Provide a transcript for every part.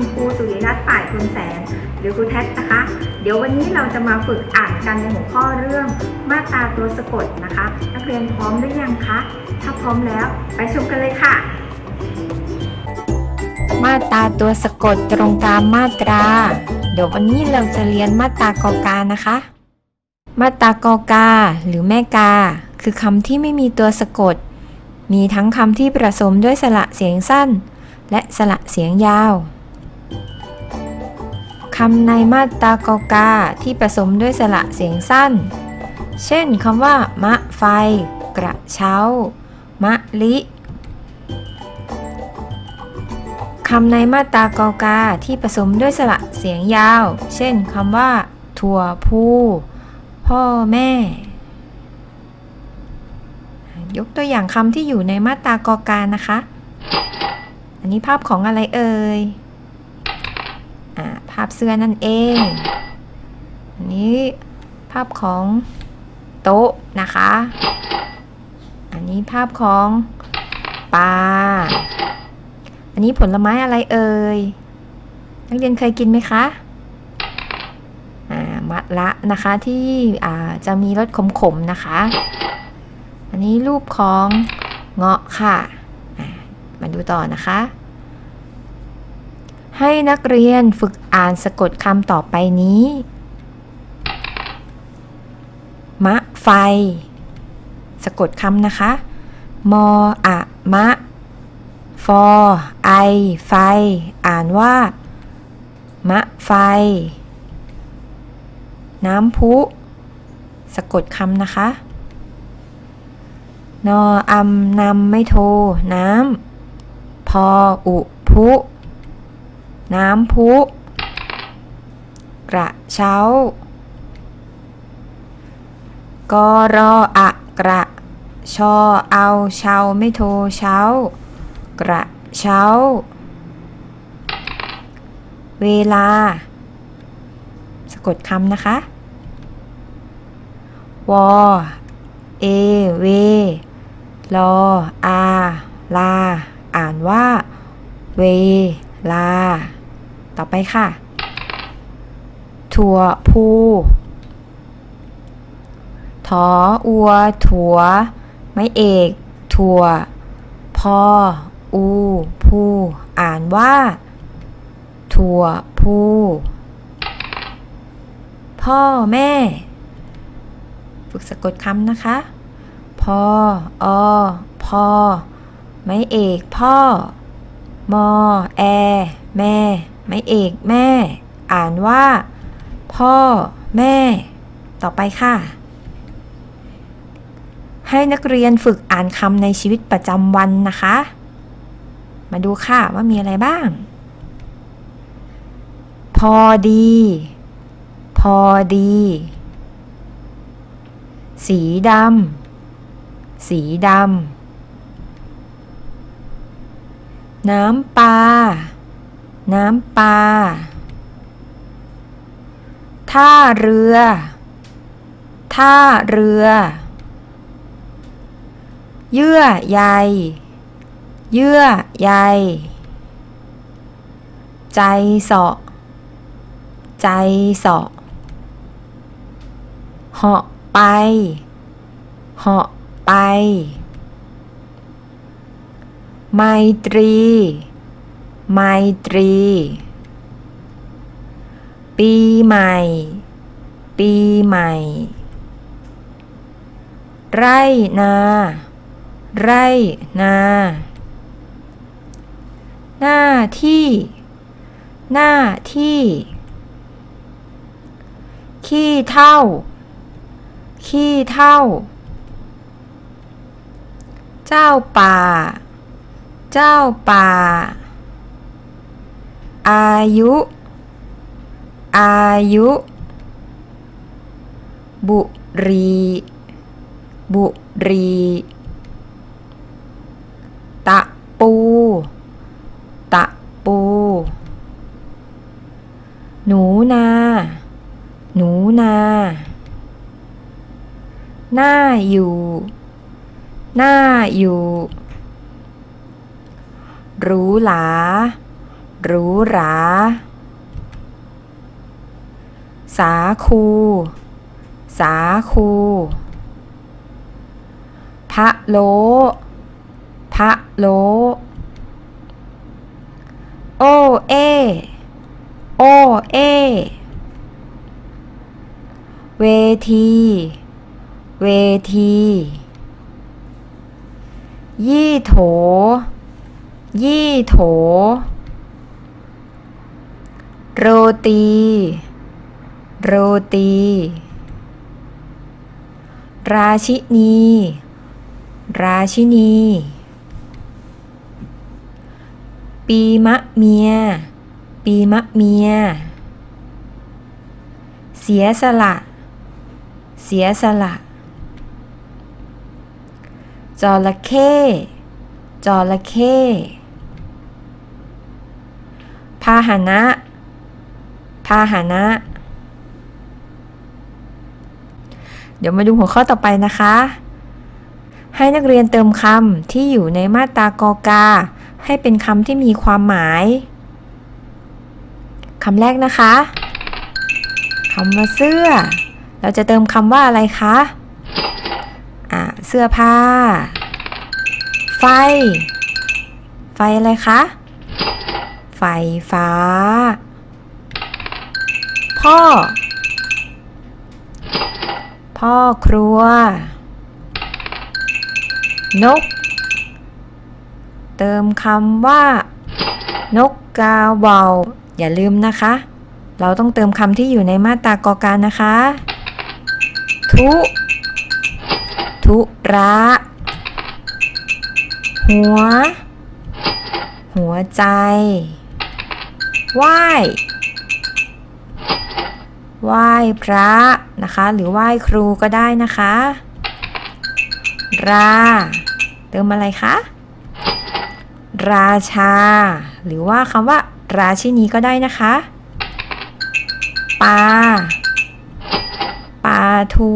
คุณครูสุริรัตน์ป่ายคุณแสน หรือครูแท็กนะคะ เดี๋ยววันนี้เราจะมาฝึกอ่านกันในหัวข้อเรื่องมาตราตัวสะกดนะคะ นักเรียนพร้อมหรือยังคะ ถ้าพร้อมแล้วไปชมกันเลยค่ะ มาตราตัวสะกดตรงตามมาตรา เดี๋ยววันนี้เราจะเรียนมาตรากอกานะคะ มาตรากอกา หรือแม่กา คือคำที่ไม่มีตัวสะกด มีทั้งคำที่ผสมด้วยสระเสียงสั้นและสระเสียงยาวำในมาตรากอกาที่ผสมด้วยสระเสียงสั้น เช่นคำว่า มะไฟ กระเช้า มะลิคำในมาตรากอกาที่ผสมด้วยสระเสียงยาว เช่นคำว่า ถั่วพูพ่อแม่ ยกตัวอย่างคำที่อยู่ในมาตรากอกานะคะ อันนี้ภาพของอะไรเอ่ยาภาพเสื้อนั่นเอง อันนี้ภาพของโต๊ะนะคะ อันนี้ภาพของปลา อันนี้ผลไม้อะไรเอ่ย นักเรียนเคยกินไหมคะอ่ามะละนะคะที่อ่าจะมีรสขมๆนะคะ อันนี้รูปของเงาะค่ะ มาดูต่อนะคะ ให้นักเรียนฝึกอ่านสะกดคำต่อไปนี้ มะไฟ สะกดคำนะคะ มออะมะ ฟอ ไอ ไฟ อ่านว่า มะไฟ น้ำพุ สะกดคำนะคะ นออำนำไม่โท น้ำ พออุพุ น้ำพุ กระเช้ากรออะกระ ชอเอาเชาไม่โทเช้ากระเช้า เวลา สะกดคำนะคะ วอ เอ เว ลอ อา ลา อ่านว่า เวลา ต่อไปค่ะ ถั่วพูถออัว ถั่ว ไม่เอก ถั่ว พอ อูพูอ่านว่า ถั่วพูพ่อแม่ ฝึกสะกดคำนะคะ พอ อพอ ไม่เอก พ่อ มอ แอ แม่ ไม่เอกแม่ อ่านว่า พ่อ แม่ ต่อไปค่ะ ให้นักเรียนฝึกอ่านคำในชีวิตประจำวันนะคะ มาดูค่ะว่ามีอะไรบ้าง พอดี พอดี สีดำสีดำน้ำปลา น้ำปลา ท่าเรือ ท่าเรือ เยื่อใย เยื่อใย ใจเสาะ ใจเสาะ เหาะไป เหาะไป ไมตรี ไมตรี ปีใหม่ ปีใหม่ ไรนา ไรนา หน้าที่ หน้าที่ ขี้เท่า ขี้เท่า เจ้าป่า เจ้าป่า อายุ อายุ บุรี บุรี ตะปู ตะปู หนูนา หนูนา หน้าอยู่ หน้าอยู่ หรูหรา หรูหรา สาคู สาคูพะโลพะโล โอเอ โอเอ เวที เวที ยี่โถ ยี่โถ โรตี โรตี ราชินี ราชินี ปีมะเมีย ปีมะเมีย เสียสละ เสียสละจระเข้จระเข้พาหนะ พาหนะ เดี๋ยวมาดูหัวข้อต่อไปนะคะ ให้นักเรียนเติมคำที่อยู่ในมาตรากอกา ให้เป็นคำที่มีความหมายคำแรกนะคะคำว่าเสื้อ เราจะเติมคำว่าอะไรคะอ่าเสื้อผ้า ไฟ ไฟอะไรคะ ไฟฟ้า พ่อ พ่อครัว นก เติมคำว่า นกกาเหวาวอย่าลืมนะคะ เราต้องเติมคำที่อยู่ในมาตรากอการนะคะ ทุ ทุระ หัว หัวใจ ไหว้ ไหว้พระนะคะ หรือไหว้ครูก็ได้นะคะ รา เติมอะไรคะ ราชา หรือว่าคำว่า ราชินีก็ได้นะคะ ปา ปาทู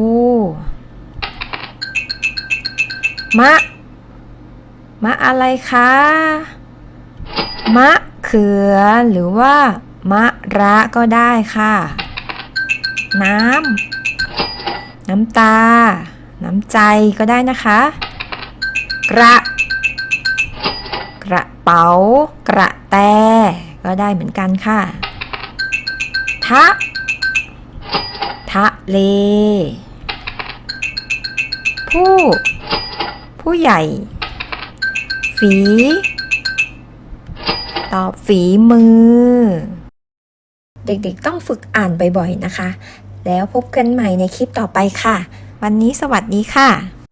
มะ มะอะไรคะ มะเขือ หรือว่ามะระก็ได้ค่ะ น้ำน้ำตา น้ำใจก็ได้นะคะ กระ กระเป๋า กระแต ก็ได้เหมือนกันค่ะ ทะ ทะเล ผู้ ผู้ใหญ่ ฝี ตอบฝีมือเด็กๆ ต้องฝึกอ่านบ่อยๆ นะคะ แล้วพบกันใหม่ในคลิปต่อไปค่ะ วันนี้สวัสดีค่ะ